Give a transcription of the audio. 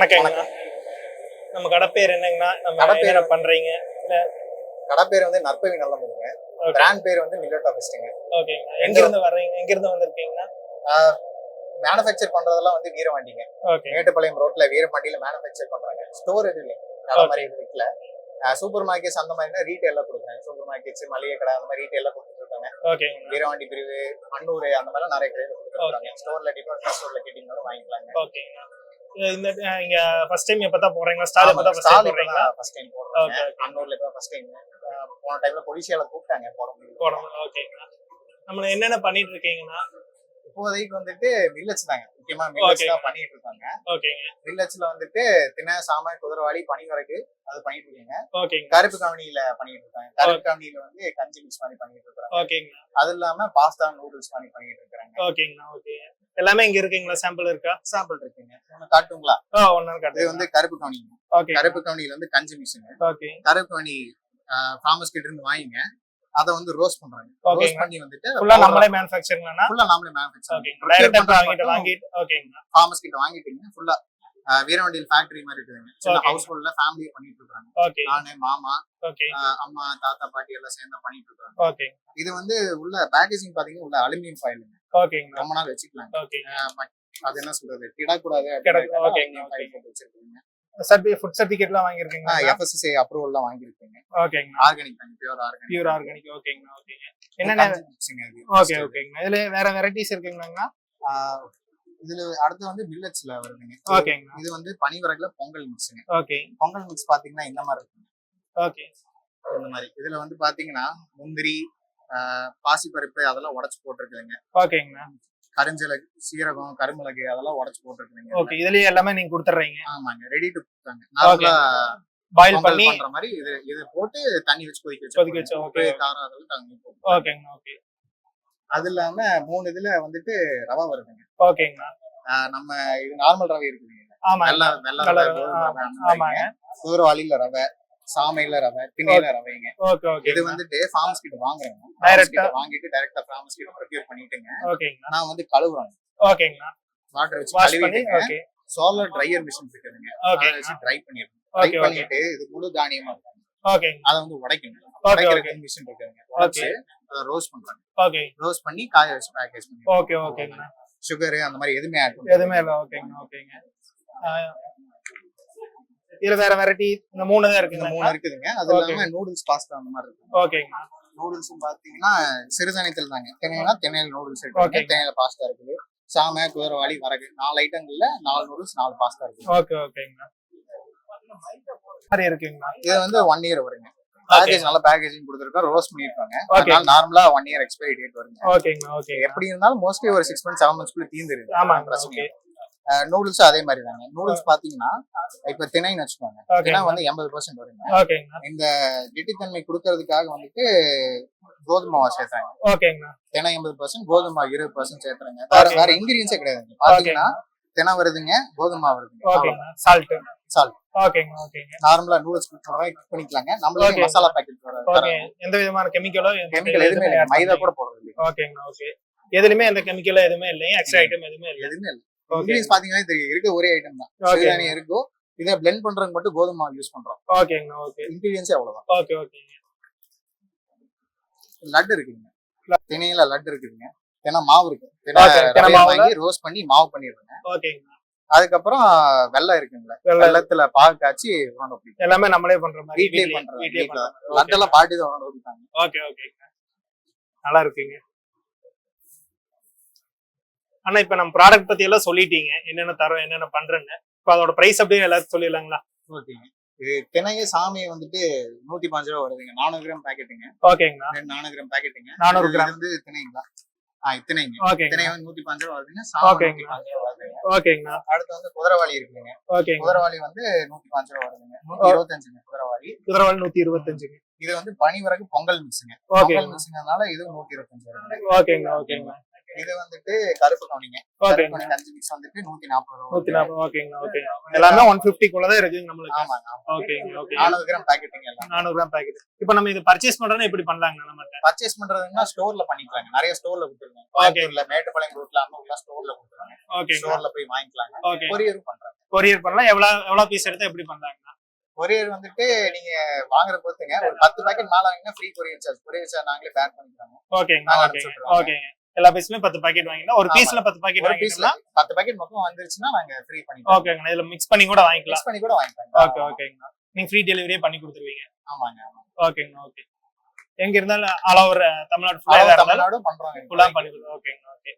வணக்கங்கண்ணா நம்ம கடை பேர் என்னங்கண்ணா? நம்ம கடை பேர் என்ன பண்றீங்க? கடை பேர் வந்து நற்பவி நல்ல ஓகே. பிராண்ட் பேர் வந்து மில்லட் ஆஃபிஸ்டுங்க ஓகேங்கண்ணா. எங்க இருந்து வர்றீங்க? எங்க இருந்து வந்திருக்கீங்கண்ணா மேனுஃபேக்சர் பண்றதெல்லாம் வந்து வீரவண்டிங்க ஓகே. மேட்டுப்பாளையம் ரோட்ல வீரவண்டியில மேனுஃபேக்சர் பண்றாங்க. ஸ்டோர் எதுவும் இல்லைங்க. கடை மாதிரி இல்ல சூப்பர் மார்க்கெட்ஸ் அந்த மாதிரினா ரீட்டைல கொடுக்குறாங்க சூப்பர் மார்க்கெட்ஸ் மளிகை கடை அந்த மாதிரி ரீட்டைல கொடுத்துட்டு இருக்காங்க ஓகேங்கண்ணா. வீரவாண்டி பிரிவு அன்னூர் அந்த மாதிரி நிறைய கடையில கொடுத்துருக்காங்க ஸ்டோர்ல டிபார்ட்மெண்ட் ஸ்டோர்ல கேட்டீங்கன்னாலும் வாங்கிக்கலாங்க. ஓகேங்கண்ணா. இந்த இங்க ஃபர்ஸ்ட் டைம் எப்பதான் போறீங்களா? ஸ்டால் டைம் போடுறீங்களா ஃபர்ஸ்ட் டைம் போடுறாங்க ஓகே ஓகே அன்னூர்ல இப்போ ஃபர்ஸ்ட் டைம் போன டைம்ல பொலிசியால கூப்பிட்டாங்க போட முடியும் போடணும் ஓகேங்கண்ணா நம்ம என்னென்ன பண்ணிட்டு இருக்கீங்கண்ணா இப்போதைக்கு வந்துட்டு மில்லட்ஸ் தாங்க. முக்கியமா மில்லட்ஸ் தான் பண்ணிட்டு இருக்காங்க. ஓகேங்க மில்லட்ஸ்ல வந்துட்டு தின சாம குதிரவாளி பனிவரகு அது பண்ணிட்டு இருக்கீங்க. ஓகேங்க கருப்பு கவனியில பண்ணிட்டு இருக்காங்க. கருப்பு கவனியில வந்து கஞ்சி மிக்ஸ் மாதிரி பண்ணிட்டு இருக்காங்க ஓகேங்கண்ணா அது இல்லாம பாஸ்தா நூடுல்ஸ் மாதிரி பண்ணிட்டு இருக்காங்க ஓகேங்கண்ணா ஓகே எல்லாமே இங்க இருக்குங்களா? சாம்பிள் இருக்கா? இருக்குங்க ஒண்ணு காட்டுங்களா? இது வந்து கருப்பு கவனி. ஓகே கருப்பு கவனியில வந்து கஞ்சி ஓகே கருப்பு கவனி ஃபார்மர்ஸ் கிட்ட இருந்து வாங்கிங்க. அதை வந்து ரோஸ்ட் பண்றாங்க. ஓகேங்க. ரோஸ்ட் பண்ணி வந்துட்டு ஃபுல்லா நம்மளே மேனுஃபேக்சரிங்லண்ணா ஃபுல்லா நாமளே மேனுஃபேக்சர் ஓகேங்க டைரக்டா வாங்கிட்டு வாங்கிட்டு ஓகேங்கண்ணா ஃபார்மர்ஸ் கிட்ட வாங்கிட்டீங்க ஃபுல்லா வீரவண்டியில் ஃபேக்டரி மாதிரி இருக்குதுங்க சின்ன. ஹவுஸ் ஹோல்ட்ல ஃபேமிலியே பண்ணிட்டு இருக்காங்க. ஓகே நானு மாமா ஓகே அம்மா தாத்தா பாட்டி எல்லாம் சேர்ந்து பண்ணிட்டு இருக்காங்க. ஓகே இது வந்து உள்ள பேக்கேஜிங் பாத்தீங்கன்னா உள்ள அலுமினியம் ஃபாயிலுங்க ரொம்ப நாள் வச்சுக்கலாம் ஓகே அது என்ன சொல்றது? கிடக்கூடாது. வச்சிருக்கீங்க. சர்டி ஃபுட் சர்டிஃபிகேட்லாம் வாங்கியிருக்கீங்களா? எஃப்எஸ்எஸ்ஐ அப்ரூவல்லாம் வாங்கியிருக்கீங்க. ஓகேங்கண்ணா ஆர்கானிக் தாங்க பியூர் ஆர்கானிக் பியூர் ஆர்கானிக் ஓகேங்கண்ணா ஓகேங்க என்னென்ன ஓகே ஓகேங்கண்ணா இதுல வேற வெரைட்டிஸ் இருக்குங்களாங்கண்ணா இதுல அடுத்து வந்து மில்லட்ஸ்ல வருதுங்க. ஓகேங்கண்ணா இது வந்து பனிவரகுல பொங்கல் மிக்ஸுங்க ஓகே பொங்கல் மிக்ஸ் பாத்தீங்கன்னா இந்த மாதிரி இருக்குங்க. ஓகே இந்த மாதிரி. இதுல வந்து பாத்தீங்கன்னா முந்திரி பாசிப்பருப்பு அதெல்லாம் உடைச்சு போட்டிருக்குதுங்க. ஓகேங்கண்ணா கருஞ்சலகு சீரகம் கருமிளகு அதெல்லாம் உடைச்சு போட்டிருக்குதுங்க ஓகே இதுலயே எல்லாமே நீங்க கொடுத்துட்றீங்க ஆமாங்க ரெடி டு குக்காங்க நார்மலா பாயில் பண்ணி பண்ற மாதிரி இது இது போட்டு தண்ணி வச்சு கொதிக்க வச்சு கொதிக்க வச்சு, okay. காரம் அதெல்லாம் தண்ணி போட்டு ஓகேங்கண்ணா ஓகே அது இல்லாம மூணு இதுல வந்துட்டு ரவை வருதுங்க. ஓகேங்கண்ணா நம்ம இது நார்மல் ரவை இருக்குதுங்க. ஆமா வெள்ளை வெள்ளை ரவை ஆமாங்க. குதிரவாளியில ரவை. சாமையில ரவை திணையில ரவைங்க. ஓகே ஓகே இது வந்துட்டு ஃபார்ம்ஸ் கிட்ட ஆ? கிட்ட வாங்கிட்டு டைரக்டா ஃபார்மர்ஸ் கிட்ட ப்ரொக்யூர் பண்ணிட்டுங்க. ஓகேங்கண்ணா நான் வந்து கழுவுறேன். ஓகேங்கண்ணா வாட்டர் வச்சு ஓகே சோலார் ட்ரையர் மிஷின் இருக்குதுங்க அதை ஓகே வச்சு ட்ரை பண்ணிடுறேன். ட்ரை ஓகே ஓகே பண்ணிட்டு இது முழு தானியமா இருக்கும். ஓகேங்க அதை வந்து உடைக்கணும். ஓகே ஓகே உடைக்கிறதுக்கு மிஷின் இருக்குதுங்க உடைச்சு அதை ரோஸ்ட் பண்றாங்க ஓகே ரோஸ்ட் பண்ணி காய வச்சு பேக்கேஜ் பண்ணி ஓகே ஓகேங்கண்ணா சுகர் அந்த மாதிரி எதுவுமே ஆட் எதுவுமே இல்லை. ஓகேங்க ஓகேங்க இதுல வேற வெரைட்டி இந்த மூணு தான் இந்த இருக்குங்க மூணு இருக்குதுங்க. அது இல்லாம நூடுல்ஸ் பாஸ்தா அந்த மாதிரி இருக்கு ஓகேங்கண்ணா நூடுல்ஸும் பாத்தீங்கன்னா சிறுதானியத்தில் தாங்க. திணையில திணையில நூடுல்ஸ் இருக்கு. திணையில பாஸ்தா இருக்குது. சாமை குதிரவாளி வரகு. நாலு ஐட்டங்கள்ல நாலு நூடுல்ஸ் நாலு பாஸ்தா இருக்கு ஓகே ஓகேங்கண்ணா இருக்குங்கண்ணா இது வந்து ஒன் இயர் வருங்க. பேக்கேஜ் நல்ல பேக்கேஜிங் கொடுத்துருக்கோம். ரோஸ்ட் பண்ணிருக்காங்க. அதனால நார்மலா ஒன் இயர் எக்ஸ்பைரி டேட் வருங்க. ஓகேங்கண்ணா ஓகே எப்படி இருந்தாலும் மோஸ்ட்லி ஒரு சிக்ஸ் மந்த்ஸ் செவன் மந்த்ஸ்க்குள்ள தீந்துருது. ஆமாங்க பிரச்சனை நூடுல்ஸும் அதே மாதிரி தாங்க. நூடுல்ஸ் பாத்தீங்கன்னா இப்ப திணைன்னு வச்சுக்கோங்க. திணை வந்து எண்பது பர்சன்ட் வருங்க இந்த கெட்டித்தன்மை கொடுக்கறதுக்காக வந்துட்டு கோதுமை மாவு சேர்த்தாங்க. தினை எண்பது பர்சன்ட் கோதுமை மாவு இருபது பர்சன்ட் சேர்த்துறாங்க. வேற. வேற இன்கிரீடியன்ஸே கிடையாதுங்க பாத்தீங்கன்னா தினை வருதுங்க கோதுமை வருதுங்க. Salt Salt. ஓகேங்கண்ணா ஓகேங்க நார்மலா நூடுல்ஸ் குக் பண்ணிக்கலாங்க. நம்மளே. மசாலா பாக்கெட் எந்த விதமான கெமிக்கலோ கெமிக்கல் எதுவுமே மைதா கூட போடுறது ஓகேங்கண்ணா ஓகே. எதுலயுமே எந்த கெமிக்கலோ எதுவுமே இல்லைங்க. எக்ஸ்ட்ரா ஐட்டம் எதுவுமே இல்லை எதுவுமே இல்லை. ஓகே இன்கிரீடியன்ஸ் பாத்தீங்கன்னா தெரியும் இருக்க ஒரே ஐட்டம் தான். சிறுதானியம் இருக்கும் இதை பிளெண்ட் பண்றதுக்கு மட்டும் கோதுமை மாவு யூஸ் பண்றோம். ஓகேங்கண்ணா ஓகே. இன்கிரீடியன்ஸே அவ்வளவுதான். ஓகே ஓகேங்க லட்டு இருக்குங்க திணையில லட்டு இருக்குதுங்க. தினை மாவு இருக்கு. தினை? வாங்கி ரோஸ்ட் பண்ணி மாவு பண்ணிடுங்க ஓகேங்கண்ணா. அதுக்கப்புறம் வெள்ளம் இருக்குங்களா வெள்ளை- வெள்ளத்துல பால் காய்ச்சி உணவு எல்லாமே நம்மளே பண்ற மாதிரி வீட்லயே பண்றது லட்டெல்லாம் பாட்டி தான் உணவு ஓகே. ஓகே நல்லா இருக்குங்க. அண்ணா இப்ப நம்ம ப்ராடக்ட் பத்தி எல்லாம் சொல்லிட்டீங்க. என்னென்ன தரோம் என்னென்ன பண்றேன்னு இப்ப அதோட பிரைஸ் அப்படியே எல்லாத்தையும் சொல்லிடலாங்களா? ஓகேங்க இது திணைய சாமி வந்துட்டு நூத்தி பாஞ்சு ரூபா வருதுங்க. நானூறு கிராம் பாக்கெட்டுங்க ரெண்டு நானூறு கிராம் பாக்கெட்டுங்க 400 இது கிராம். வந்து திணைங்களா ஆ இத்தனைங்க. ஓகேங்க திணை வந்து நூத்தி பாஞ்சு ரூபா வருதுங்க. ஓகேங்க. ஓகேங்கண்ணா அடுத்து வந்து குதிரவாளி இருக்குங்க ஓகேங்க குதிரவாளி வந்து நூத்தி பாஞ்சு ரூபா வருதுங்க. இருபத்தஞ்சுங்க குதிரவாளி. குதிரவாள் நூத்தி இருபத்தஞ்சுங்க இது வந்து பனி வரைக்கும் பொங்கல் மிக்ஸுங்க ஓகேங்க பொங்கல் மிக்ஸுங்கிறதுனால இது நூத்தி இருபத்தஞ்சு வருதுங்க ஓகேங்கண்ணா ஓகேங்கண்ணா இது வந்துட்டு கருப்பு கவுனி அஞ்சு மிக்ஸ் வந்துட்டு நூத்தி நாற்பது ரூபா. நூத்தி. நாற்பது ஓகேங்கண்ணா ஓகே எல்லாமே ஒன் பிப்டிக்குள்ளதான் இருக்குங்க நம்மளுக்கு. ஆமாங்க ஆமா. ஓகேங்க ஓகே நானூறு கிராம் பாக்கெட்டுங்க எல்லாம். நானூறு கிராம் பாக்கெட் இப்போ நம்ம இது பர்ச்சேஸ் பண்றோம்னா எப்படி பண்ணலாங்கண்ணா நம்ம பர்ச்சேஸ் பண்றதுன்னா ஸ்டோர்ல பண்ணிக்கலாங்க. நிறைய ஸ்டோர்ல கொடுத்துருங்க. கோயம்புத்தூர்ல மேட்டுப்பாளையம் ரூட்ல அங்க ஸ்டோர்ல கொடுத்துருவாங்க. ஓகேங்க ஸ்டோர்ல போய் வாங்கிக்கலாங்க. ஓகே கொரியரும் பண்றாங்க கொரியர் பண்ணலாம். எவ்வளவு எவ்வளவு பீஸ் எடுத்தா எப்படி பண்றாங்கண்ணா கொரியர் வந்துட்டு நீங்க வாங்குற பொறுத்துங்க. ஒரு பத்து பாக்கெட் மேல வாங்கினா free courier charge courier charge நாங்களே பேர் நாங்க ஓகேங்க. ஓகேங்க எல்லா பீஸுமே பத்து பாக்கெட் வாங்கிக்கலாம் ஒரு ஆமா. பீஸ்ல பத்து பாக்கெட் வாங்கிக்கலாம் பத்து பாக்கெட் மொத்தம் வந்துருச்சுன்னா நாங்க ஃப்ரீ பண்ணிக்கலாம். ஓகேங்கண்ணா இதுல மிக்ஸ் பண்ணி கூட வாங்கிக்கலாம். மிக்ஸ் பண்ணி கூட வாங்கிக்கலாம். ஓகே ஓகேங்கண்ணா நீங்க ஃப்ரீ டெலிவரியே பண்ணி கொடுத்துருவீங்க. ஆமாங்க ஓகேங்கண்ணா ஓகே எங்க இருந்தாலும் ஆல் ஓவர் தமிழ்நாடு ஃபுல்லா தமிழ்நாடும் பண்றோம். ஃபுல்லா பண்ணி கொடுங்க ஓகேங்கண்ணா ஓகே